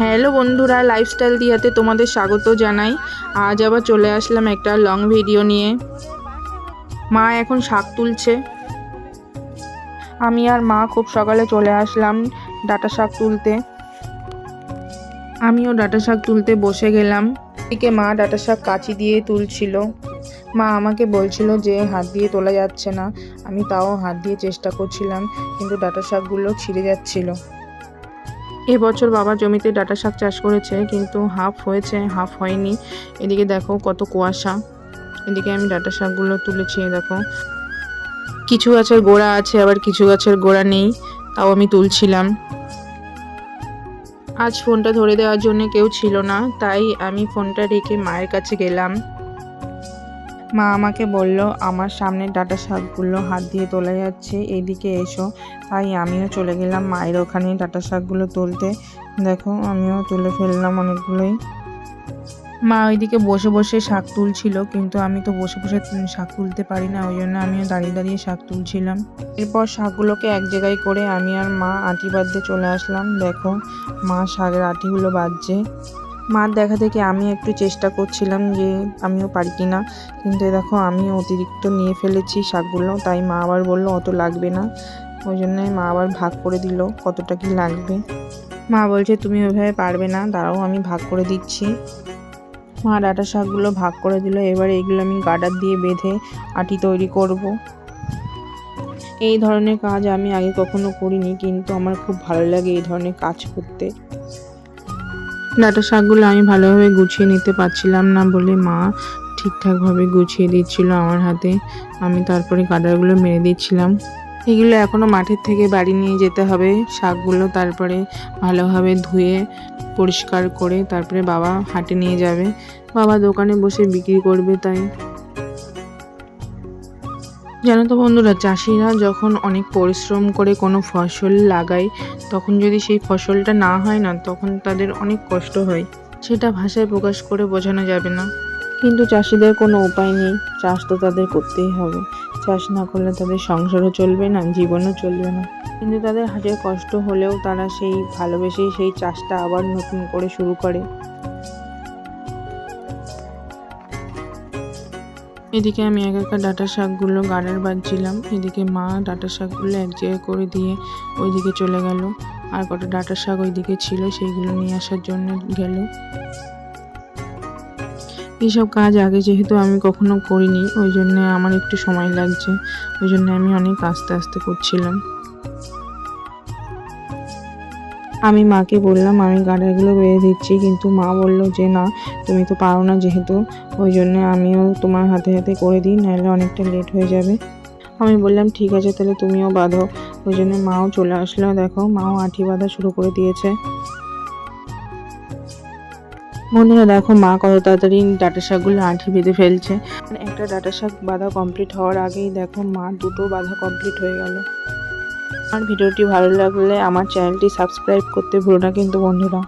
Hello বন্ধুরা lifestyle দিয়াতে তোমাদের স্বাগত জানাই। আজ আবার চলে আসলাম একটা লং ভিডিও নিয়ে। মা এখন শাক তুলছে। আমি আর মা খুব সকালে চলে আসলাম ডাটা শাক তুলতে। আমিও ডাটা শাক তুলতে বসে গেলাম। এদিকে মা ডাটা শাক কাঁচি দিয়ে তুলছিল। মা আমাকে বলছিল যে হাত দিয়ে তোলা যাচ্ছে না। আমি তাও হাত দিয়ে চেষ্টা করছিলাম, কিন্তু ডাটা শাকগুলো ছিঁড়ে যাচ্ছিল। এবছর বাবা জমিতে ডাটা শাক চাষ করেছে, কিন্তু হাফ হয়েছে, হাফ হয়নি। এদিকে দেখো কত কুয়াশা। এদিকে আমি ডাটা শাকগুলো তুলেছি, দেখো। কিছু গাছের গোড়া আছে, আবার কিছু গাছের গোড়া নেই, তাও আমি তুলছিলাম। আজ ফোনটা ধরে দেওয়ার জন্য কেউ ছিল না, তাই আমি ফোনটা রেখে মায়ের কাছে গেলাম। মা আমাকে বলল, আমার সামনে ডাটা শাকগুলো হাত দিয়ে তোলা যাচ্ছে এইদিকে এসো। তাই আমিও চলে গেলাম মায়ের ওখানে ডাটা শাকগুলো তুলতে। দেখো, আমিও তুলে ফেললাম অনেকগুলোই। মা ওইদিকে বসে বসে শাক তুলছিল, কিন্তু আমি তো বসে বসে শাক তুলতে পারি না, ওই জন্য আমিও দাঁড়িয়ে দাঁড়িয়ে শাক তুলছিলাম। এরপর শাকগুলোকে এক জায়গায় করে আমি আর মা আটি বাঁধতে চলে আসলাম। দেখো, মা শাকের আটিগুলো বাজছে। মার দেখা থেকে আমি একটু চেষ্টা করছিলাম যে আমিও পারি কি না। কিন্তু দেখো আমি অতিরিক্ত নিয়ে ফেলেছি শাকগুলো, তাই মা আবার বলল, অত লাগবে না। ওই জন্য মা আবার ভাগ করে দিল, কতটা কি লাগবে? মা বলছে, তুমি ওইভাবে পারবে না, দাঁড়াও, আমি ভাগ করে দিচ্ছি। মা ডাটা শাকগুলো ভাগ করে দিল, এবার এগুলো আমি গার্ডার দিয়ে বেঁধে আটি তৈরি করব। এই ধরনের কাজ আমি আগে কখনো করিনি, কিন্তু আমার খুব ভালো লাগে এই ধরনের কাজ করতে। ডাটা শাকগুলো আমি ভালোভাবে গুছিয়ে নিতে পারছিলাম না বলে মা ঠিকঠাকভাবে গুছিয়ে দিচ্ছিল আমার হাতে। আমি তারপরে কাদারগুলো মেরে দিচ্ছিলাম। এগুলো এখনও মাঠের থেকে বাড়ি নিয়ে যেতে হবে। শাকগুলো তারপরে ভালোভাবে ধুয়ে, পরিষ্কার করে তারপরে বাবা হাটে নিয়ে যাবে। বাবা দোকানে বসে বিক্রি করবে তাই। জানো তো বন্ধুরা, চাষিরা যখন অনেক পরিশ্রম করে কোনো ফসল লাগায়, তখন যদি সেই ফসলটা না হয় না, তখন তাদের অনেক কষ্ট হয়। সেটা ভাষায় প্রকাশ করে বোঝানো যাবে না। কিন্তু চাষিদের কোনো উপায় নেই, চাষ তো তাদের করতেই হবে। চাষ না করলে তাদের সংসারও চলবে না, জীবনও চলবে না। কিন্তু তাদের হাজার কষ্ট হলেও তারা সেই ভালোবেসেই সেই চাষটা আবার নতুন করে শুরু করে। এদিকে আমি এক একা ডাটা শাকগুলো গাড়ার বাজছিলাম এদিকে মা ডাটা শাকগুলো এক জায়গায় করে দিয়ে ওইদিকে চলে গেল। আর কটা ডাটা শাক ওইদিকে ছিল, সেইগুলো নিয়ে আসার জন্য গেল। এইসব কাজ আগে যেহেতু আমি কখনো করিনি, ওই জন্য আমার একটু সময় লাগছে। ওই জন্য আমি অনেক আস্তে আস্তে করছিলাম। আমি মাকে বললাম, আমি গাড়াগুলো বেঁধে দিচ্ছি। কিন্তু মা বলল যে, না, তুমি তো পারো না যেহেতু। ওই জন্য আমিও তোমার হাতে হাতে করে দিই, নাহলে অনেকটা লেট হয়ে যাবে। আমি বললাম, ঠিক আছে, তাহলে তুমিও বাঁধো। ওই জন্য মাও চলে আসলো। দেখো, মাও আঠি বাঁধা শুরু করে দিয়েছে। বন্ধুরা, দেখো, মা কত তাড়াতাড়ি ডাটা শাকগুলো আঁঠি বেঁধে ফেলছে। মানে একটা ডাটা শাক বাঁধা কমপ্লিট হওয়ার আগেই দেখো, মা দুটো বাঁধা কমপ্লিট হয়ে গেল। আমার ভিডিওটি ভালো লাগলে আমার চ্যানেলটি সাবস্ক্রাইব করতে ভুলো না কিন্তু বন্ধুরা।